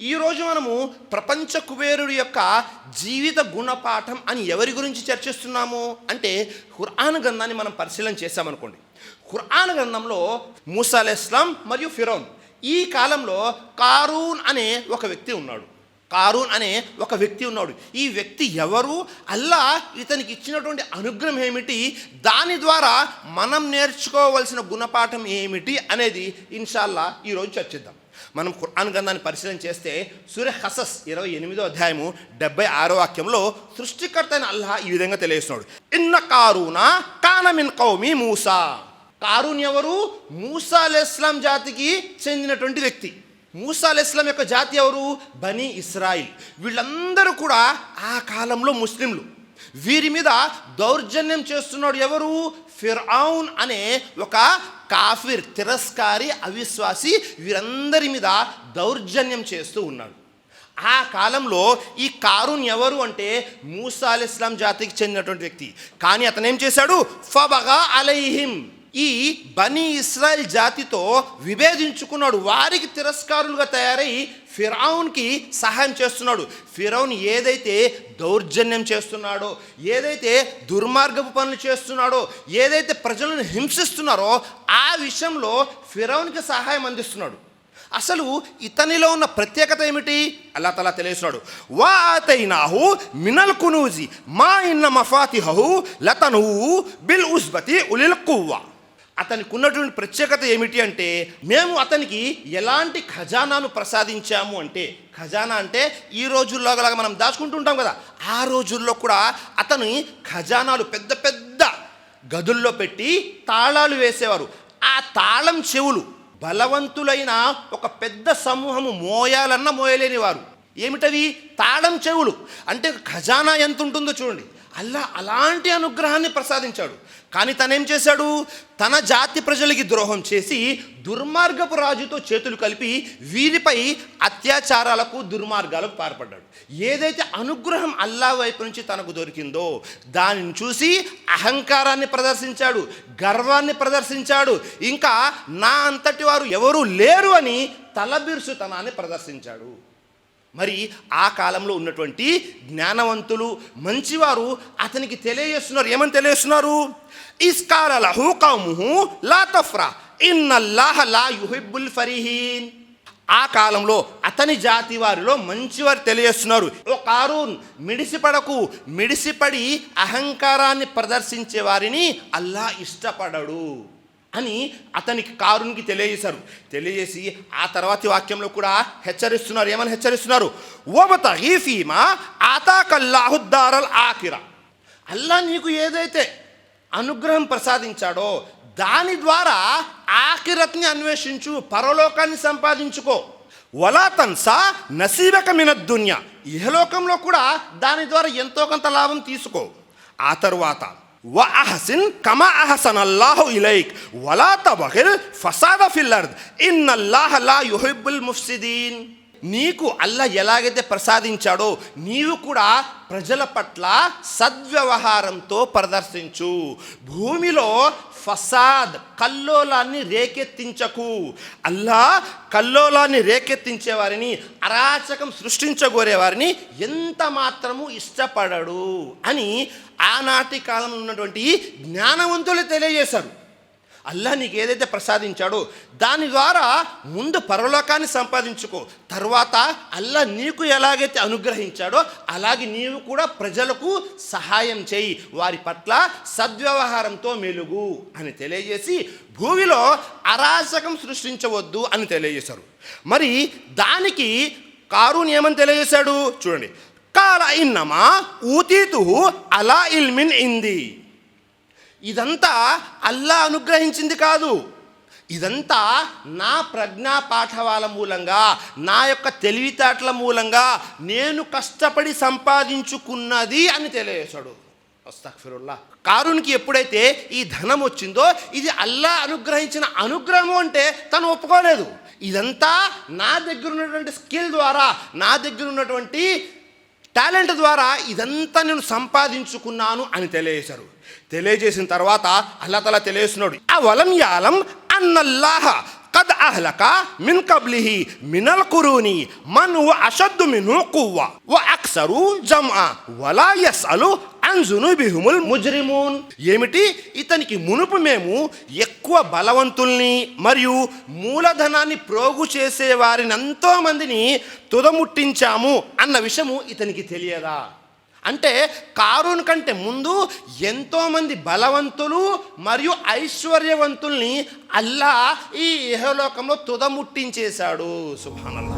ఈరోజు మనము ప్రపంచ కుబేరుడి యొక్క జీవిత గుణపాఠం అని ఎవరి గురించి చర్చిస్తున్నాము? అంటే ఖురాన్ గ్రంథాన్ని మనం పరిశీలన చేశామనుకోండి. ఖురాన్ గ్రంథంలో మూసా ఇస్లాం మరియు ఫిరోన్ ఈ కాలంలో కారూన్ అనే ఒక వ్యక్తి ఉన్నాడు. కారూన్ అనే ఒక వ్యక్తి ఉన్నాడు. ఈ వ్యక్తి ఎవరు? అల్లా ఇతనికి ఇచ్చినటువంటి అనుగ్రహం ఏమిటి? దాని ద్వారా మనం నేర్చుకోవలసిన గుణపాఠం ఏమిటి అనేది ఇన్షాల్లా ఈరోజు చర్చిద్దాం. మనం ఖురాన్ గ్రంథాన్ని పరిశీలన చేస్తే సూర్య హసస్ ఇరవై ఎనిమిదో అధ్యాయము డెబ్బై ఆరో వాక్యంలో సృష్టికర్త అయిన అల్లాహ్ ఈ విధంగా తెలియజేస్తున్నాడు. ఇన్న కారూన కానమిన్ కౌమి మూసా. కారూన్ ఎవరు? మూసా అలైహిస్లాం జాతికి చెందినటువంటి వ్యక్తి. మూసా అలైహిస్లాం యొక్క జాతి ఎవరు? బనీ ఇస్రాయిల్. వీళ్ళందరూ కూడా ఆ కాలంలో ముస్లింలు. వీరి మీద దౌర్జన్యం చేస్తున్నాడు ఎవరు? ఫిర్ఔన్ అనే ఒక కాఫిర్ తిరస్కారి అవిశ్వాసి వీరందరి మీద దౌర్జన్యం చేస్తూ ఉన్నాడు. ఆ కాలంలో ఈ కారున్ ఎవరు అంటే మూసా అలీ ఇస్లాం జాతికి చెందినటువంటి వ్యక్తి. కానీ అతను ఏం చేశాడు? ఫబగా అలైహిం. ఈ బనీ ఇస్రాయల్ జాతితో విభేదించుకున్నాడు. వారికి తిరస్కారులుగా తయారై ఫిరౌన్కి సహాయం చేస్తున్నాడు. ఫిరౌన్ ఏదైతే దౌర్జన్యం చేస్తున్నాడో ఏదైతే దుర్మార్గపు పనులు చేస్తున్నాడో ఏదైతే ప్రజలను హింసిస్తున్నారో ఆ విషయంలో ఫిరౌన్కి సహాయం అందిస్తున్నాడు. అసలు ఇతనిలో ఉన్న ప్రత్యేకత ఏమిటి? అల్లా తలా తెలియస్తున్నాడు వా ఆతైనాహు మినల్ కునూజి మా ఇన్న మఫాతిహు లతను బిల్ ఉస్బతి ఉలిల్ కువ్వా. అతనికి ఉన్నటువంటి ప్రత్యేకత ఏమిటి అంటే మేము అతనికి ఎలాంటి ఖజానాను ప్రసాదించాము అంటే ఖజానా అంటే ఈ రోజుల్లో లాగా మనం దాచుకుంటుంటాం కదా ఆ రోజుల్లో కూడా అతని ఖజానాలు పెద్ద పెద్ద గదుల్లో పెట్టి తాళాలు వేసేవారు. ఆ తాళం చెవులు బలవంతులైన ఒక పెద్ద సమూహము మోయాలన్న మోయలేని వారు ఏమిటవి? తాళం చెవులు. అంటే ఖజానా ఎంత ఉంటుందో చూడండి. అల్లా అలాంటి అనుగ్రహాన్ని ప్రసాదించాడు. కానీ తనేం చేశాడు? తన జాతి ప్రజలకి ద్రోహం చేసి దుర్మార్గపు రాజుతో చేతులు కలిపి వీరిపై అత్యాచారాలకు దుర్మార్గాలకు పాల్పడ్డాడు. ఏదైతే అనుగ్రహం అల్లా వైపు నుంచి తనకు దొరికిందో దానిని చూసి అహంకారాన్ని ప్రదర్శించాడు గర్వాన్ని ప్రదర్శించాడు. ఇంకా నా అంతటి వారు ఎవరూ లేరు అని తలబిరుసుతనాన్ని ప్రదర్శించాడు. మరి ఆ కాలంలో ఉన్నటువంటి జ్ఞానవంతులు మంచివారు అతనికి తెలియజేస్తున్నారు. ఏమని తెలియజేస్తున్నారు? ఇస్కాల లహు కౌముహు లా తఫ్రా ఇన్నల్లాహ లా యుహిబ్బుల్ ఫరీహీన్. ఆ కాలంలో అతని జాతి వారిలో మంచివారు తెలియజేస్తున్నారు. ఓ కారూన్ మిడిసిపడకు మిడిసిపడి అహంకారాన్ని ప్రదర్శించే వారిని అల్లా ఇష్టపడడు. అని అతనికి కారునికి తెలియజేశారు. తెలియజేసి ఆ తర్వాతి వాక్యంలో కూడా హెచ్చరిస్తున్నారు. ఏమని హెచ్చరిస్తున్నారు? ఓబత హీఫీమా ఆతాకల్లాహుద్దారల్ ఆఖిరా. అల్లా నీకు ఏదైతే అనుగ్రహం ప్రసాదించాడో దాని ద్వారా ఆఖిరత్ని అన్వేషించు పరలోకాన్ని సంపాదించుకో. వలా తన్సా నసీబక మినద్దున్య ఇహలోకంలో కూడా దాని ద్వారా ఎంతో కొంత లాభం తీసుకో. ఆ తరువాత వ అహసిన్ కమా అహసన్ అల్లాహు ఇలైక్ వలా తబహిల్ ఫసాద ఫిల్ అర్ద్ ఇన్నల్లాహ లా యుహిబ్బుల్ ముఫ్సిదీన్ నీకు అల్ల ఎలాగైతే ప్రసాదించాడో నీవు కూడా ప్రజల పట్ల సద్వ్యవహారంతో ప్రదర్శించు. భూమిలో ఫసాద్ కల్లోలాన్ని రేకెత్తించకు. అల్లా కల్లోలాన్ని రేకెత్తించే వారిని అరాచకం సృష్టించగోరేవారిని ఎంత మాత్రము ఇష్టపడడు అని ఆనాటి కాలంలో ఉన్నటువంటి జ్ఞానవంతులు తెలియజేశారు. అల్లా నీకు ఏదైతే ప్రసాదించాడో దాని ద్వారా ముందు పరలోకాన్ని సంపాదించుకో. తర్వాత అల్లా నీకు ఎలాగైతే అనుగ్రహించాడో అలాగే నీవు కూడా ప్రజలకు సహాయం చేయి. వారి పట్ల సద్వ్యవహారంతో మెలుగు అని తెలియజేసి భూమిలో అరాచకం సృష్టించవద్దు అని తెలియజేశారు. మరి దానికి కారుని ఏమని తెలియజేశాడు? చూడండి. కాల ఇన్నమా ఊతీతు అలా ఇల్మిన్ ఇంది ఇదంతా అల్లా అనుగ్రహించింది కాదు. ఇదంతా నా ప్రజ్ఞా పాఠవాల మూలంగా నా యొక్క తెలివితేటల మూలంగా నేను కష్టపడి సంపాదించుకున్నది అని తెలియజేశాడు. అస్తఫిరుల్లా కారునికి ఎప్పుడైతే ఈ ధనం వచ్చిందో ఇది అల్లా అనుగ్రహించిన అనుగ్రహం అంటే తను ఒప్పుకోలేదు. ఇదంతా నా దగ్గర ఉన్నటువంటి స్కిల్ ద్వారా నా దగ్గర ఉన్నటువంటి టాలెంట్ ద్వారా ఇదంతా నేను సంపాదించుకున్నాను అని తెలియజేశారు. తెలియజేసిన తర్వాత అల్లా తలా తెలియజేస్తున్నాడు. ఆ వలం యాలం అన్నల్లాహ కద్ అహ్లక మిన్ కబ్లిహి మినల్ కురూని మన్ హువ అషద్దు మిను కువ్వ వ అక్సరు జమ్అ వలా యస్అలు అంజును బిహుముల్ ముజ్రిమూన్. ఏమిటి? ఇతనికి మునుపు మేము ఎక్కువ బలవంతుల్ని మరియు మూలధనాన్ని ప్రోగు చేసే వారిని ఎంతో మందిని తుదముట్టించాము అన్న విషయము ఇతనికి తెలియదా? అంటే కారుని కంటే ముందు ఎంతోమంది బలవంతులు మరియు ఐశ్వర్యవంతుల్ని అల్లా ఈ ఇహలోకంలో తుదముట్టించేశాడు. సుభానల్లా.